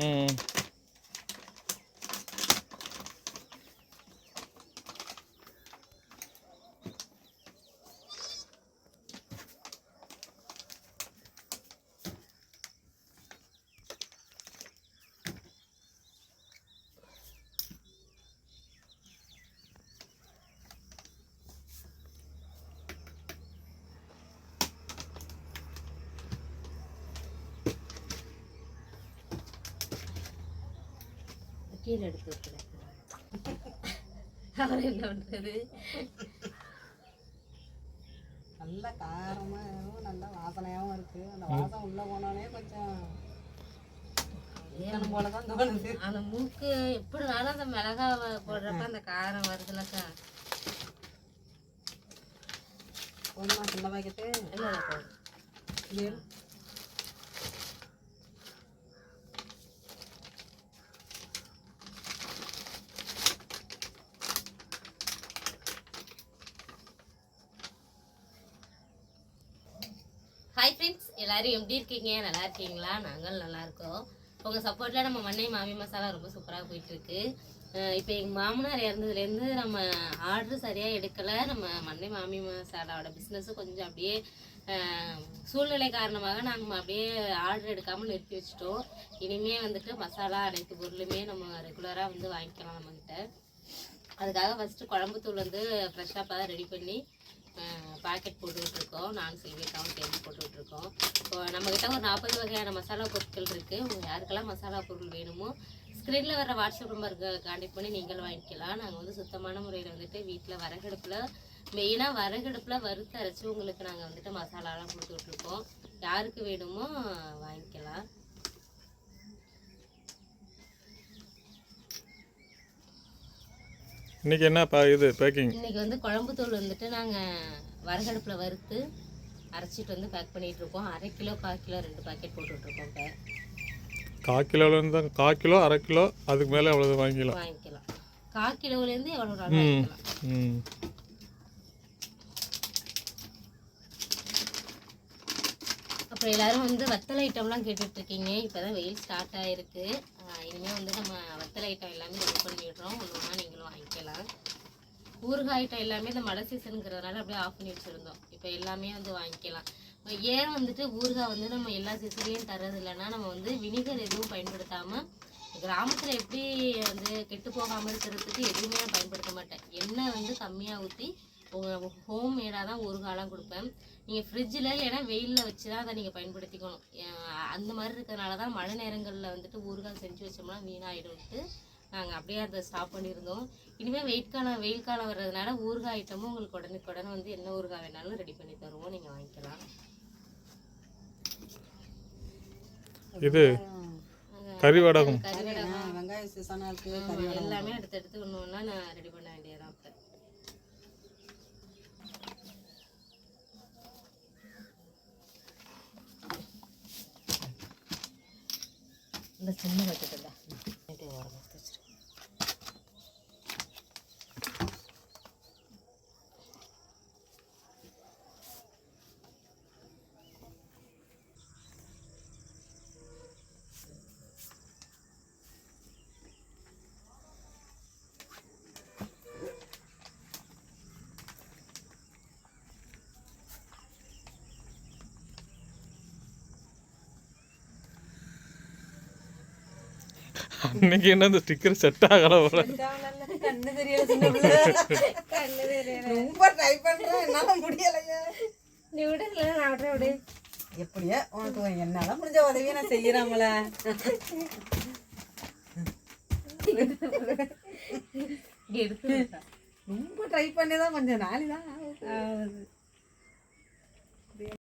ம் கீழே எடுத்து வைக்கிறேன் அவர் என்ன பண்றது? நல்ல காரமாகவும் நல்ல வாசனையாகவும் இருக்கு. அந்த வாசம் உள்ள போனாலே கொஞ்சம் ஏனும் போல தான் தோணுது. அந்த மூக்கு எப்படினாலும் அந்த மிளகா வ- போடுறப்ப அந்த காரம் வருதுலக்கா போதுமா சின்ன பாக்கெட்டு இல்லை ஹாய் ஃப்ரெண்ட்ஸ் எல்லாரும் எப்படி இருக்கீங்க? நல்லா இருக்கீங்களா? நாங்கள் நல்லா இருக்கோம். உங்கள் சப்போர்ட்டில் நம்ம மண்ணை மாமி மசாலா ரொம்ப சூப்பராக போயிட்டுருக்கு. இப்போ எங்கள் மாமனார் இறந்ததுலேருந்து நம்ம ஆர்டர் சரியாக எடுக்கலை. நம்ம மண்ணை மாமி மசாலாவோட பிஸ்னஸும் கொஞ்சம் அப்படியே சூழ்நிலை காரணமாக நாங்கள் அப்படியே ஆர்டர் எடுக்காமல் நிறுத்தி வச்சிட்டோம். இனிமே வந்துட்டு மசாலா அனைத்து பொருளுமே நம்ம ரெகுலராக வந்து வாங்கிக்கலாம் நம்மக்கிட்ட அதுக்காக ஃபஸ்ட்டு குழம்புத்தூள் வந்து ஃப்ரெஷ்ஷாக தான் ரெடி பண்ணி பாக்கெட் போட்டுக்கிட்டு இருக்கோம் நான் செல்விக்காவும் சேர்ந்து போட்டுக்கிட்டு இருக்கோம் இப்போ நம்மக்கிட்ட ஒரு நாற்பது வகையான மசாலா பொருட்கள் இருக்குது உங்களுக்கு யாருக்கெல்லாம் மசாலா பொருள் வேணுமோ ஸ்க்ரீனில் வர வாட்ஸ்அப் நம்பருக்கு காண்டக்ட் பண்ணி நீங்கள் வாங்கிக்கலாம். நாங்கள் வந்து சுத்தமான முறையில் வந்துட்டு வீட்டில் வரகடுப்பில் மெயினாக வரகடுப்பில் வறுத்து அரைச்சி உங்களுக்கு நாங்கள் வந்துட்டு மசாலாலாம் கொடுத்துட்ருக்கோம் யாருக்கு வேணுமோ வாங்கிக்கலாம். இன்னைக்கு என்ன பா இது பேக்கிங் இன்னைக்கு வந்து குழம்பு தூள் வந்துட்டு நாங்கள் வரகடுப்பில் வறுத்து அரைச்சிட்டு வந்து பேக் பண்ணிட்டு இருக்கோம். அரை கிலோ கால் கிலோ ரெண்டு பாக்கெட் போட்டுட்ருக்கோம் இப்போ. கால் கிலோலேருந்து தான் கால் கிலோ அரை கிலோ அதுக்கு மேலே அவ்வளோ வாங்கிக்கலாம் வாங்கிக்கலாம். கால் கிலோவுலேருந்து எவ்வளோ ம் ம். அப்புறம் எல்லாரும் வந்து வத்தல் ஐட்டம்லாம் கேட்டுட்ருக்கீங்க. இப்போ தான் வெயில் ஸ்டார்ட் ஆகிருக்கு இனிமேல் வந்து நம்ம வத்தல் ஐட்டம் எல்லாமே ரெடி பண்ணிவிடுறோம் ஒன்று ஒன்றா நீங்களும் வாங்கிக்கலாம். ஊறுகாய் ஐட்டம் எல்லாமே இந்த மழை சீசனுங்கிறதுனால அப்படியே ஆஃப் பண்ணி வச்சுருந்தோம். இப்போ எல்லாமே வந்து வாங்கிக்கலாம். இப்போ ஏன் வந்துட்டு ஊறுகாய் வந்து நம்ம எல்லா சீசன்லேயும் தர்றது இல்லைன்னா நம்ம வந்து வினிகர் எதுவும் பயன்படுத்தாமல் கிராமத்தில் எப்படி வந்து கெட்டு போகாமல் இருக்கிறதுக்கு எதுவுமே நான் பயன்படுத்த மாட்டேன். எண்ணெய் வந்து கம்மியாக ஊற்றி உங்கள் ஹோம் மேடாக தான் ஊறுகாயெலாம் கொடுப்பேன். நீங்கள் ஃப்ரிட்ஜில் இல்லைன்னா வெயிலில் வச்சு தான் அதை நீங்கள் பயன்படுத்திக்கணும். அந்த மாதிரி இருக்கிறதுனால தான் மழை நேரங்களில் வந்துட்டு ஊறுகாய் செஞ்சு வச்சோம்னா வீணாயிடும்ட்டு நாங்கள் அப்படியே அதை ஸ்டாப் பண்ணியிருந்தோம். இனிமேல் வெயிட் காலம் வெயில் காலம் வர்றதுனால ஊறுகாய் ஐட்டமும் உங்களுக்கு உடனுக்குடன் வந்து என்ன ஊறுகாய் வேணாலும் ரெடி பண்ணி தருவோம். நீங்கள் வாங்கிக்கலாம். இது கறி வடகம். கறி வெங்காய சீசனாக இருக்கு கறி ஆமா, எல்லாமே எடுத்து எடுத்து ஒன்று ஒன்றா நான் ரெடி பண்ண வேண்டியதான் இப்போ. இந்த சின்ன பக்கெட்டில் அன்னைக்கு என்ன இந்த ஸ்டிக்கர் செட் ஆகல போல கண்ணு தெரியல. ரொம்ப ட்ரை பண்றேன் என்னால முடியலையே நீ விடு இல்லை நான் விட்றேன் விடு எப்படியா உனக்கு என்னால முடிஞ்ச உதவியை நான் செய்யறாமல ரொம்ப ட்ரை பண்ணி தான் கொஞ்சம் நாளி தான் ஆகுது.